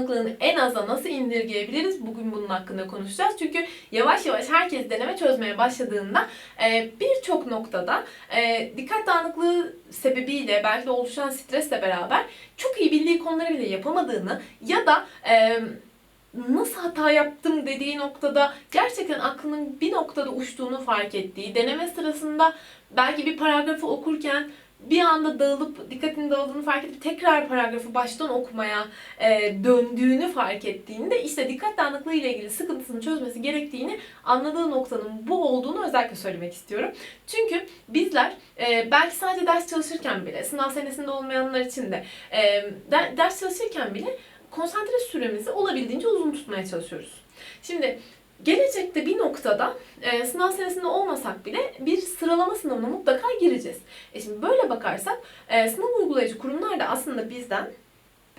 dağınıklığını en aza nasıl indirgeyebiliriz? Bugün bunun hakkında konuşacağız. Çünkü yavaş yavaş herkes deneme çözmeye başladığında e, birçok noktada e, dikkat dağınıklığı sebebiyle belki de oluşan stresle beraber çok iyi bildiği konuları bile yapamadığını ya da e, nasıl hata yaptım dediği noktada gerçekten aklının bir noktada uçtuğunu fark ettiği, deneme sırasında belki bir paragrafı okurken bir anda dağılıp dikkatinin dağıldığını fark edip tekrar paragrafı baştan okumaya e, döndüğünü fark ettiğinde işte dikkat dağınıklığı ile ilgili sıkıntısını çözmesi gerektiğini anladığı noktanın bu olduğunu özellikle söylemek istiyorum. Çünkü bizler e, belki sadece ders çalışırken bile, sınav senesinde olmayanlar için de e, de- ders çalışırken bile konsantre süremizi olabildiğince uzun tutmaya çalışıyoruz. Şimdi gelecekte bir noktada e, sınav senesinde olmasak bile bir sıralama sınavına mutlaka gireceğiz. E şimdi böyle bakarsak e, sınav uygulayıcı kurumlar da aslında bizden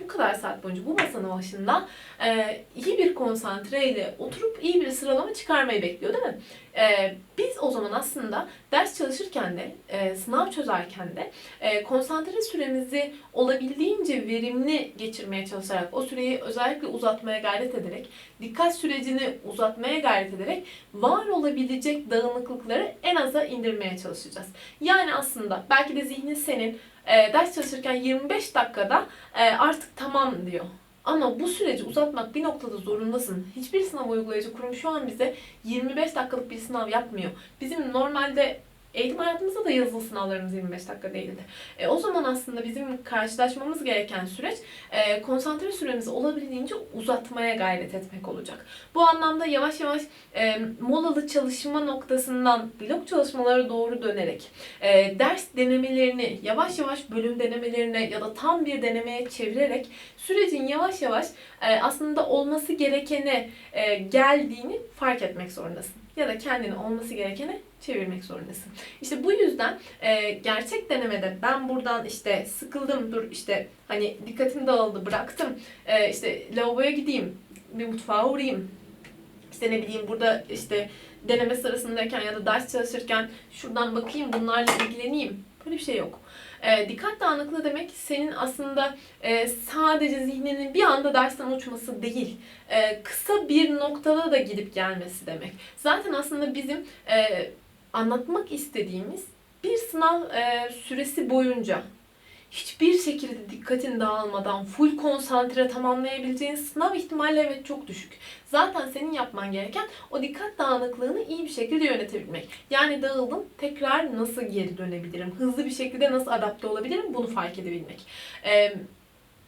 bu kadar saat boyunca bu masanın başında e, iyi bir konsantreyle oturup iyi bir sıralama çıkarmayı bekliyor değil mi? E, biz o zaman aslında ders çalışırken de, e, sınav çözerken de e, konsantre süremizi olabildiğince verimli geçirmeye çalışarak, o süreyi özellikle uzatmaya gayret ederek, dikkat sürecini uzatmaya gayret ederek var olabilecek dağınıklıkları en aza indirmeye çalışacağız. Yani aslında belki de zihnin senin e, ders çalışırken 25 dakikada e, artık tamam diyor. Ama bu süreci uzatmak bir noktada zorundasın. Hiçbir sınav uygulayıcı kurum şu an bize 25 dakikalık bir sınav yapmıyor. Bizim normalde eğitim hayatımızda da yazılı sınavlarımız 25 dakika değildi. E, o zaman aslında bizim karşılaşmamız gereken süreç e, konsantre süremizi olabildiğince uzatmaya gayret etmek olacak. Bu anlamda yavaş yavaş e, molalı çalışma noktasından blok çalışmalara doğru dönerek e, ders denemelerini yavaş yavaş bölüm denemelerine ya da tam bir denemeye çevirerek sürecin yavaş yavaş e, aslında olması gerekene e, geldiğini fark etmek zorundasın. Ya da kendini olması gerekene çevirmek zorundasın. İşte bu yüzden e, gerçek denemede ben buradan işte sıkıldım dur işte hani dikkatim dağıldı bıraktım e, işte lavaboya gideyim bir mutfağa uğrayayım işte ne bileyim burada işte deneme sırasındayken ya da ders çalışırken şuradan bakayım bunlarla ilgileneyim. Böyle bir şey yok. E, dikkat dağınıklığı demek senin aslında e, sadece zihninin bir anda dersten uçması değil. E, kısa bir noktada da gidip gelmesi demek. Zaten aslında bizim e, anlatmak istediğimiz bir sınav e, süresi boyunca hiçbir şekilde dikkatin dağılmadan full konsantre tamamlayabileceğin sınav ihtimali evet çok düşük. Zaten senin yapman gereken o dikkat dağınıklığını iyi bir şekilde yönetebilmek. Yani dağıldım tekrar nasıl geri dönebilirim? Hızlı bir şekilde nasıl adapte olabilirim? Bunu fark edebilmek. Ee,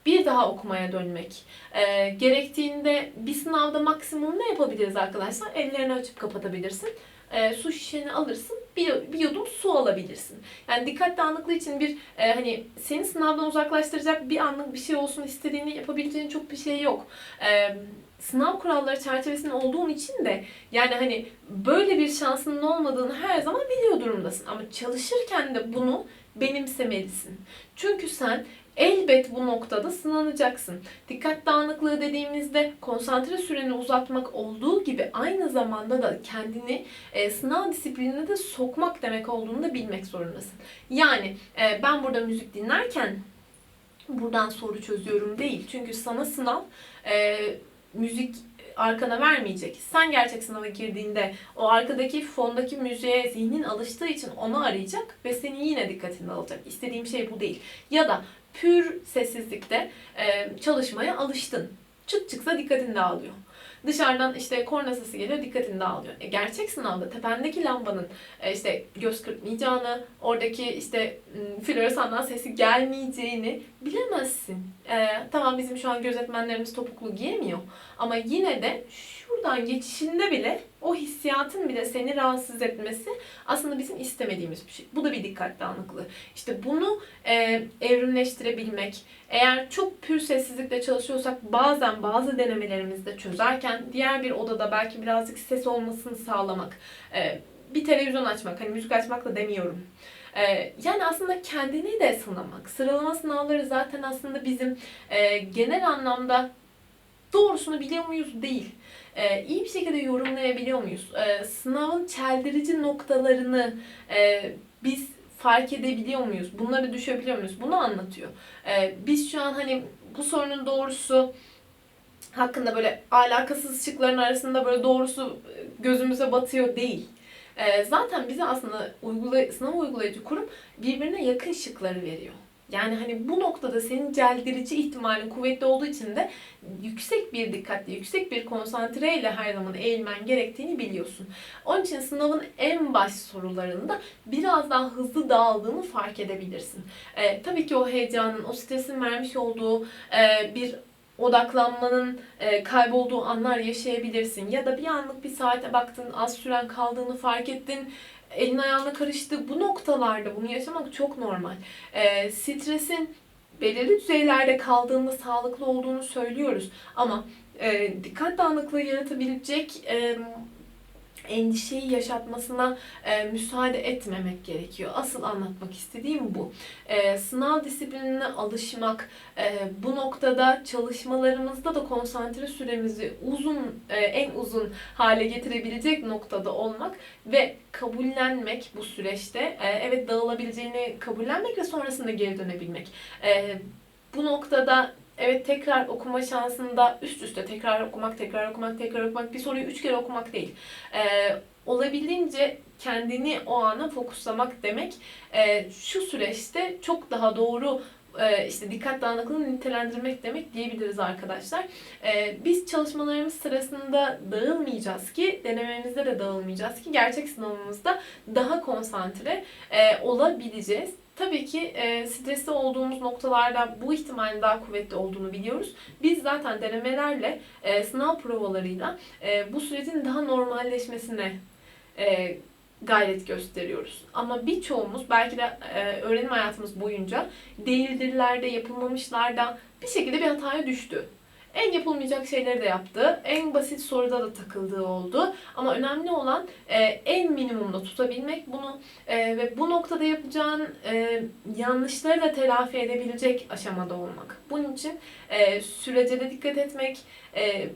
bir daha okumaya dönmek. Ee, gerektiğinde bir sınavda maksimum ne yapabiliriz arkadaşlar? Ellerini açıp kapatabilirsin. Ee, su şişeni alırsın, bir, bir yudum su alabilirsin. Yani dikkat dağınıklığı için bir e, hani seni sınavdan uzaklaştıracak bir anlık bir şey olsun istediğini yapabileceğin çok bir şey yok. Ee, sınav kuralları çerçevesinde olduğun için de yani hani böyle bir şansının olmadığını her zaman biliyor durumdasın. Ama çalışırken de bunu benimsemelisin. Çünkü sen elbet bu noktada sınanacaksın. Dikkat dağınıklığı dediğimizde konsantre süreni uzatmak olduğu gibi aynı zamanda da kendini e, sınav disiplinine de sokmak demek olduğunu da bilmek zorundasın. Yani e, ben burada müzik dinlerken buradan soru çözüyorum değil. Çünkü sana sınav e, müzik arkana vermeyecek. Sen gerçek sınava girdiğinde o arkadaki fondaki müziğe zihnin alıştığı için onu arayacak ve senin yine dikkatini alacak. İstediğim şey bu değil. Ya da pür sessizlikte çalışmaya alıştın. Çık çıksa dikkatin dağılıyor. Dışarıdan işte korna sesi geliyor, dikkatin dağılıyor. E, gerçek sınavda tependeki lambanın e, işte göz kırpmayacağını, oradaki işte floresandan sesi gelmeyeceğini bilemezsin. E, tamam bizim şu an gözetmenlerimiz topuklu giyemiyor. Ama yine de şuradan geçişinde bile o hissiyatın bile seni rahatsız etmesi aslında bizim istemediğimiz bir şey. Bu da bir dikkat dağınıklığı. İşte bunu e, evrimleştirebilmek, eğer çok pür sessizlikle çalışıyorsak bazen bazı denemelerimizde çözerken diğer bir odada belki birazcık ses olmasını sağlamak, e, bir televizyon açmak, hani müzik açmak da demiyorum. E, yani aslında kendini de sınamak. Sıralama sınavları zaten aslında bizim e, genel anlamda doğrusunu biliyor muyuz? Değil. E, iyi bir şekilde yorumlayabiliyor muyuz? E, sınavın çeldirici noktalarını e, biz fark edebiliyor muyuz? Bunları düşebiliyor muyuz? Bunu anlatıyor. E, biz şu an hani bu sorunun doğrusu hakkında böyle alakasız şıkların arasında böyle doğrusu e, gözümüze batıyor değil. Ee, zaten bize aslında uygulay sınav uygulayıcı kurum birbirine yakın şıkları veriyor. Yani hani bu noktada senin celdirici ihtimalin kuvvetli olduğu için de yüksek bir dikkatle, yüksek bir konsantreyle her zaman eğilmen gerektiğini biliyorsun. Onun için sınavın en baş sorularında biraz daha hızlı dağıldığını fark edebilirsin. Ee, tabii ki o heyecanın, o stresin vermiş olduğu e, bir odaklanmanın e, kaybolduğu anlar yaşayabilirsin. Ya da bir anlık bir saate baktın, az süren kaldığını fark ettin, elin ayağına karıştı. Bu noktalarda bunu yaşamak çok normal. E, stresin belirli düzeylerde kaldığında sağlıklı olduğunu söylüyoruz. Ama e, dikkat dağınıklığı yaratabilecek e, endişeyi yaşatmasına e, müsaade etmemek gerekiyor. Asıl anlatmak istediğim bu. E, sınav disiplinine alışmak, e, bu noktada çalışmalarımızda da konsantre süremizi uzun, e, en uzun hale getirebilecek noktada olmak ve kabullenmek bu süreçte. E, evet dağılabileceğini kabullenmek ve sonrasında geri dönebilmek. E, bu noktada Evet tekrar okuma şansında üst üste tekrar okumak, tekrar okumak, tekrar okumak bir soruyu üç kere okumak değil. Ee, olabildiğince kendini o ana fokuslamak demek. Ee, şu süreçte çok daha doğru e, işte dikkat dağınıklığını nitelendirmek demek diyebiliriz arkadaşlar. Ee, biz çalışmalarımız sırasında dağılmayacağız ki, denememizde de dağılmayacağız ki gerçek sınavımızda daha konsantre e, olabileceğiz. Tabii ki e, stresli olduğumuz noktalarda bu ihtimalin daha kuvvetli olduğunu biliyoruz. Biz zaten denemelerle, e, sınav provalarıyla e, bu sürecin daha normalleşmesine e, gayret gösteriyoruz. Ama birçoğumuz belki de e, öğrenim hayatımız boyunca değildirlerde, yapılmamışlarda bir şekilde bir hataya düştü. En yapılmayacak şeyleri de yaptı. En basit soruda da takıldığı oldu. Ama önemli olan e, en minimumda tutabilmek bunu e, ve bu noktada yapacağın e, yanlışları da telafi edebilecek aşamada olmak. Bunun için e, sürece de dikkat etmek, e,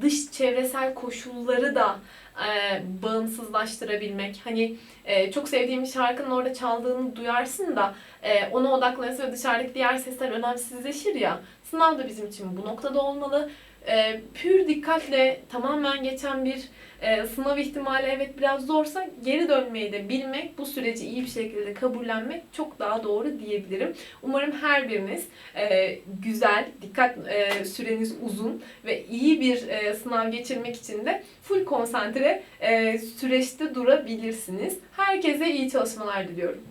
dış çevresel koşulları da e, bağımsızlaştırabilmek. Hani e, çok sevdiğim şarkının orada çaldığını duyarsın da e, ona odaklanırsın ve dışarıdaki diğer sesler önemsizleşir ya. Sınav da bizim için bu noktada olmalı. E, pür dikkatle tamamen geçen bir e, sınav ihtimali evet biraz zorsa geri dönmeyi de bilmek, bu süreci iyi bir şekilde kabullenmek çok daha doğru diyebilirim. Umarım her biriniz e, güzel, dikkat e, süreniz uzun ve iyi bir e, sınav geçirmek için de full konsantre e, süreçte durabilirsiniz. Herkese iyi çalışmalar diliyorum.